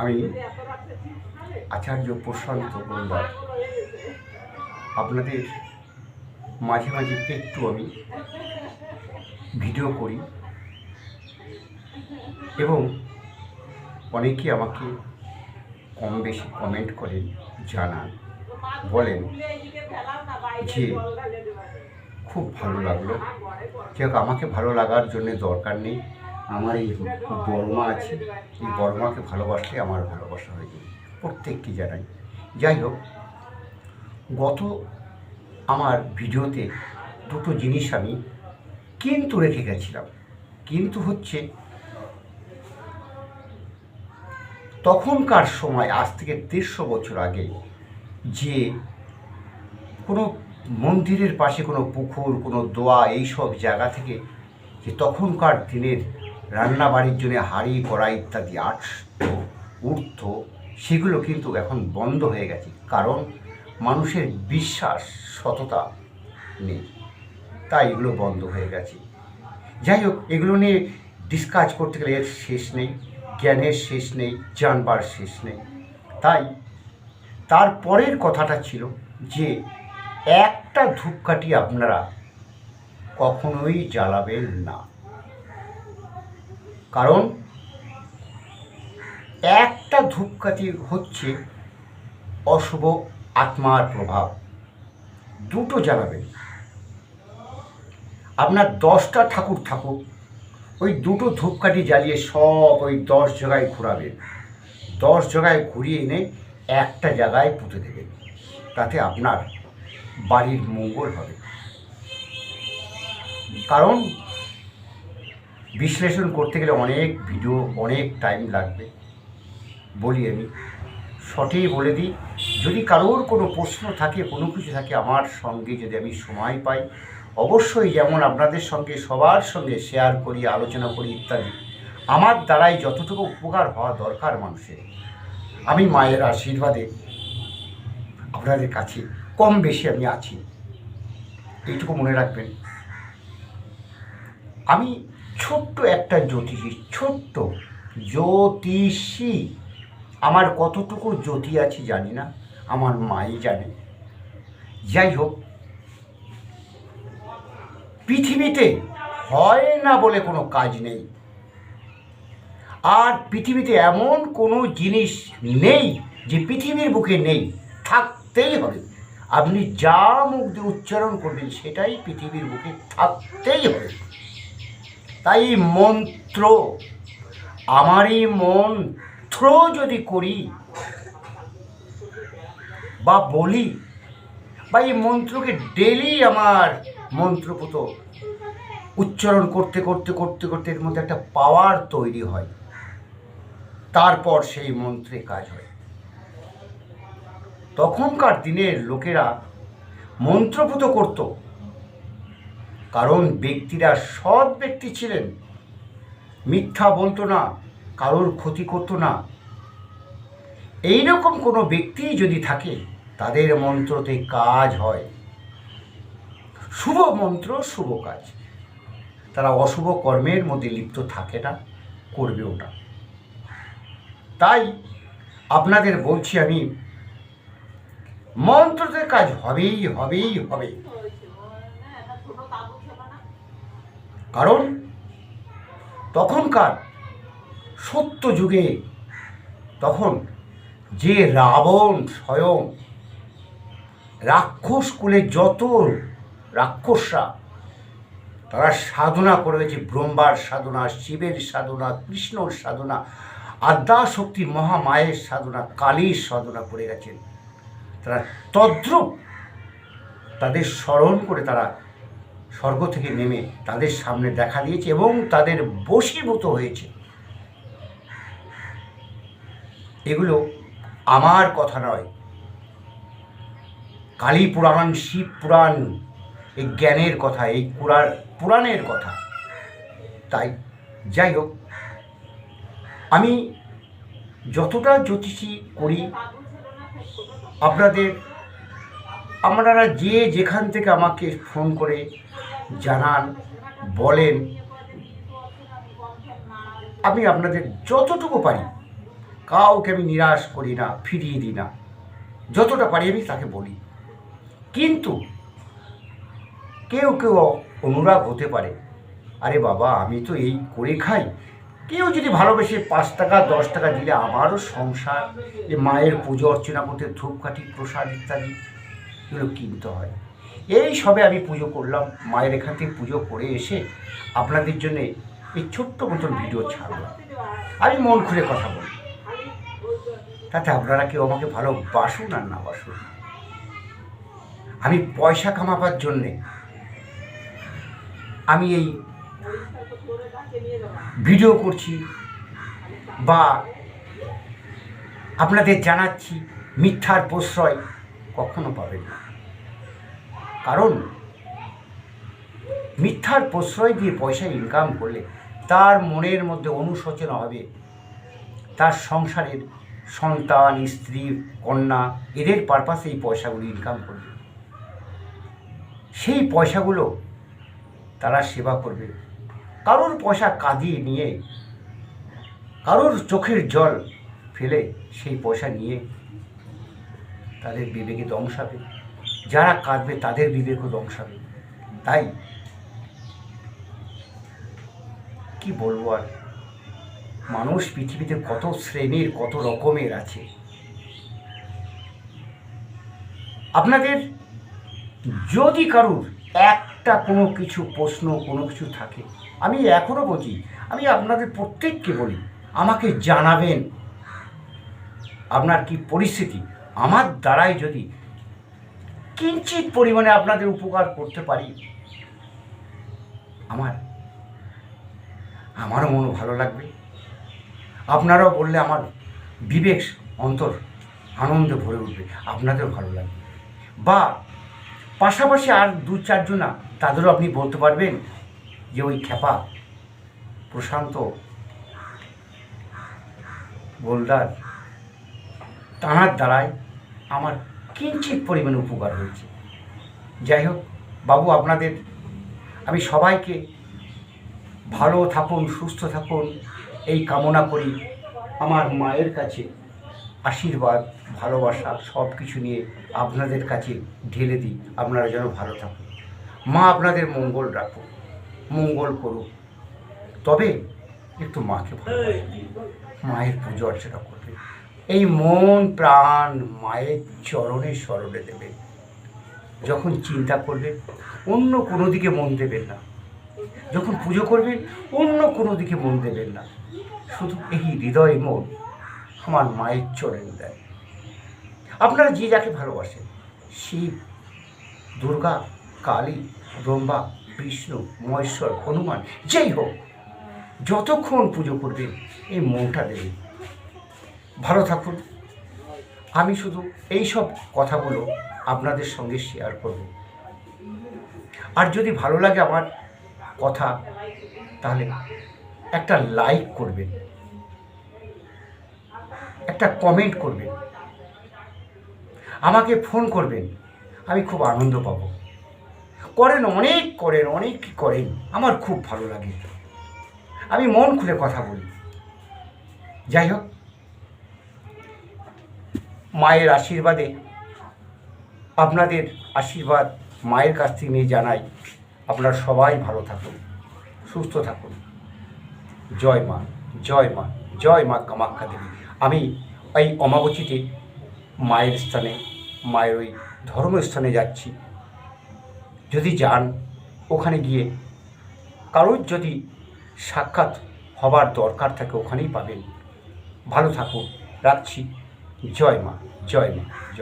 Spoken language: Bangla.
আমি আচার্য প্রশান্ত গোলদার আপনাদের মাঝে মাঝে একটু আমি ভিডিও করি। এবং অনেকে আমাকে কম বেশি কমেন্ট করেন, জানান, বলেন যে খুব ভালো লাগল। যাক, আমাকে ভালো লাগার জন্য দরকার নেই। আমার এই বর্মা আছে। এই বর্মাকে ভালোবাসলে আমার ভালোবাসা হয়ে যাবে। প্রত্যেককে জানাই। যাই হোক, গত আমার ভিডিওতে দুটো জিনিস আমি কিন্তু রেখে গেছিলাম। কিন্তু হচ্ছে, তখনকার সময়, আজ থেকে দেড়শো বছর আগে, যে কোনো মন্দিরের পাশে কোনো পুকুর, কোনো দোয়া, এইসব জায়গা থেকে, যে তখনকার দিনের রান্নাবাড়ির জন্য হাঁড়ি কড়া ইত্যাদি আসত উঠত সেগুলো কিন্তু এখন বন্ধ হয়ে গেছে। কারণ মানুষের বিশ্বাস, সততা নেই। তাই এগুলো বন্ধ হয়ে গেছে। যাই হোক, এগুলো নিয়ে ডিসকাস করতে গেলে এর শেষ নেই, জ্ঞানের শেষ নেই, জানবার শেষ নেই। তাই তারপরের কথাটা ছিল যে, একটা ধূপকাঠি আপনারা কখনোই জ্বালাবেন না। কারণ একটা ধূপকাঠি হচ্ছে অশুভ আত্মার প্রভাব। দুটো জ্বালাবেন আপনার দশটা ঠাকুর থাকুক, ওই দুটো ধূপকাঠি জ্বালিয়ে সব ওই দশ জায়গায় ঘোরাবেন দশ জায়গায় ঘুরিয়ে এনে একটা জায়গায় পুঁতে দেবেন তাতে আপনার বাড়ির মঙ্গল হবে। কারণ বিশ্লেষণ করতে গেলে অনেক ভিডিও, অনেক টাইম লাগবে। বলি আমি, সঠিক বলে দিই, যদি কারোর কোনো প্রশ্ন থাকে, কোনো কিছু থাকে, আমার সঙ্গে যদি আমি সময় পাই, অবশ্যই যেমন আপনাদের সঙ্গে, সবার সঙ্গে শেয়ার করি, আলোচনা করি ইত্যাদি, আমার দ্বারাই যতটুকু উপকার হওয়া দরকার মানুষের। আমি মায়ের আশীর্বাদে আপনাদের কাছে কম বেশি আমি আছি। এইটুকু মনে রাখবেন। আমি ছোট্ট একটা জ্যোতিষী, ছোট্ট জ্যোতিষী। আমার কতটুকু জ্যোতি আছে জানি না, আমার মাই জানে। যাই হোক, পৃথিবীতে হয় না বলে কোনো কাজ নেই। আর পৃথিবীতে এমন কোনো জিনিস নেই যে পৃথিবীর বুকে নেই, থাকতেই হবে। আপনি যা মুখ দিয়ে উচ্চারণ করবেন সেটাই পৃথিবীর বুকে থাকতেই হবে। তাই মন্ত্র, আমারই মন্ত্র যদি করি বা বলি, বা এই মন্ত্রকে ডেলি আমার মন্ত্রপুত উচ্চারণ করতে করতে করতে করতে এর মধ্যে একটা পাওয়ার তৈরি হয়। তারপর সেই মন্ত্রে কাজ হয়। তখনকার দিনের লোকেরা মন্ত্রপুত করত। কারণ ব্যক্তিরা সৎ ব্যক্তি ছিলেন। মিথ্যা বলতো না, কারোর ক্ষতি করতো না। এই রকম কোনো ব্যক্তি যদি থাকে, তাদের মন্ত্রতে কাজ হয়। শুভ মন্ত্র, শুভ কাজ। তারা অশুভ কর্মের মধ্যে লিপ্ত থাকে না, করবেও না। তাই আপনাদের বলছি আমি, মন্ত্রতে কাজ হবেই হবেই হবে কারণ তখনকার সত্য যুগে তখন যে রাবণ স্বয়ং রাক্ষস কুলে যত রাক্ষসরা, তারা সাধনা করে গেছে ব্রহ্মার সাধনা, শিবের সাধনা, কৃষ্ণর সাধনা আদ্যা শক্তি মহামায়ের সাধনা, কালীর সাধনা করে গেছেন। তারা তদ্রুপ তাদের স্মরণ করে তারা স্বর্গ থেকে নেমে তাদের সামনে দেখা দিয়েছে এবং তাদের বশীভূত হয়েছে। এগুলো আমার কথা নয়। কালী পুরাণ, শিব পুরাণ, এই জ্ঞানের কথা, এই পুরাণ পুরাণের কথা। তাই যাই হোক, আমি যতটা জ্যোতিষী করি, আপনাদের, আপনারা যে যেখান থেকে আমাকে ফোন করে জানান, বলেন। আমি আপনাদের যতটুকু পারি, কাউকে আমি নিরাশ করি না, ফিরিয়ে দিই না। যতটা পারি আমি তাকে বলি। কিন্তু কেউ কেউ অনুরাগ হতে পারে। আরে বাবা, আমি তো এই করে খাই। কেউ যদি ভালোবেসে পাঁচ টাকা, দশ টাকা দিলে আমারও সংসার যে মায়ের পুজো অর্চনা করতে ধূপকাঠি, প্রসাদ ইত্যাদি, এগুলো কিনতে হয়। এই সবে আমি পুজো করলাম, মায়ের এখান থেকে পুজো করে এসে আপনাদের জন্য এই ছোট্ট মতন ভিডিও ছাড়লাম। আমি মন খুলে কথা বলি। তাতে আপনারা কেউ আমাকে ভালোবাসুন আর না বাসুন। আমি পয়সা কামাবার জন্যে আমি এই ভিডিও করছি বা আপনাদের জানাচ্ছি মিথ্যার প্রশ্রয় কখনো পাবেন না। কারণ মিথ্যার প্রশ্রয় দিয়ে পয়সা ইনকাম করলে তার মনের মধ্যে অনুশোচনা হবে। তার সংসারের সন্তান, স্ত্রী, কন্যা, এদের পারপাসে এই পয়সাগুলো ইনকাম করবে। সেই পয়সাগুলো তারা সেবা করবে। কারোর পয়সা কাঁদিয়ে নিয়ে, কারোর চোখের জল ফেলে সেই পয়সা নিয়ে তাদের বিবেকে দংশাবে যারা কাঁদবে, তাদের বিবেকও দংশাবে তাই কি বলব আর? মানুষ পৃথিবীতে কত শ্রেণির, কত রকমের আছে। আপনাদের যদি কারুর একটা কোনো কিছু প্রশ্ন, কোনো কিছু থাকে, আমি এখনও বলছি, আমি আপনাদের প্রত্যেককে বলি, আমাকে জানাবেন। আপনার কি পরিস্থিতি? আমার দ্বারাই যদি কিঞ্চিত পরিমাণে আপনাদের উপকার করতে পারি। আমার, আমারও মনও ভালো লাগবে। আপনারাও বললে আমার বিবেক, অন্তর, আনন্দে ভরে উঠবে। আপনাদেরও ভালো লাগবে। বা, পাশাপাশি আর দু চারজনা তাদেরও আপনি বলতে পারবেন যে ওই খ্যাপা, প্রশান্ত গোলদার তাঁর দ্বারাই আমার কিঞ্চিত পরিমাণে উপকার হয়েছে। যাই হোক বাবু, আপনাদের, আমি সবাইকে ভালো থাকুন, সুস্থ থাকুন, এই কামনা করি। আমার মায়ের কাছে আশীর্বাদ, ভালোবাসা সব কিছু নিয়ে আপনাদের কাছে ঢেলে দিই। আপনারা যেন ভালো থাকুন। মা, আপনাদের মঙ্গল রাখুন, মঙ্গল করুক তবে একটু মাকে ভালোবাসবেন মায়ের পুজো অর্চনা করবে। এই মন, প্রাণ, মায়ের চরণে স্মরণে দেবে। যখন চিন্তা করবেন অন্য কোনো দিকে মন দেবেন না। যখন পুজো করবেন, অন্য কোনো দিকে মন দেবেন না। শুধু এই হৃদয় মন আমার মায়ের চরণ দেয়। আপনারা যে যাকে ভালোবাসেন, শিব, দুর্গা, কালী, ব্রহ্মা, বিষ্ণু, মহেশ্বর, হনুমান, যেই হোক, যতক্ষণ পুজো করবেন, এই মনটা দেবেন। ভালো থাকুন। আমি শুধু এই সব কথাগুলো আপনাদের সঙ্গে শেয়ার করব। আর যদি ভালো লাগে আমার কথা, তাহলে একটা লাইক করবেন। একটা কমেন্ট করবেন। আমাকে ফোন করবেন। আমি খুব আনন্দ পাব। করেন অনেক করেন অনেক করেন, আমার খুব ভালো লাগে। আমি মন খুলে কথা বলি। যাই হোক। মায়ের আশীর্বাদে, আপনাদের আশীর্বাদ মায়ের কাছ থেকে নিয়ে জানাই। আপনারা সবাই ভালো থাকুন, সুস্থ থাকুন। জয় মা জয় মা জয় মা কামাখ্যা দেবী। আমি এই অমাবচীতে মায়ের স্থানে, মায়ের ওই ধর্মস্থানে যাচ্ছি। যদি যান, ওখানে গিয়ে কারোর যদি সাক্ষাৎ হবার দরকার থাকে, ওখানেই পাবেন। ভালো থাকুন, রাখছি। জয় মা জয় মা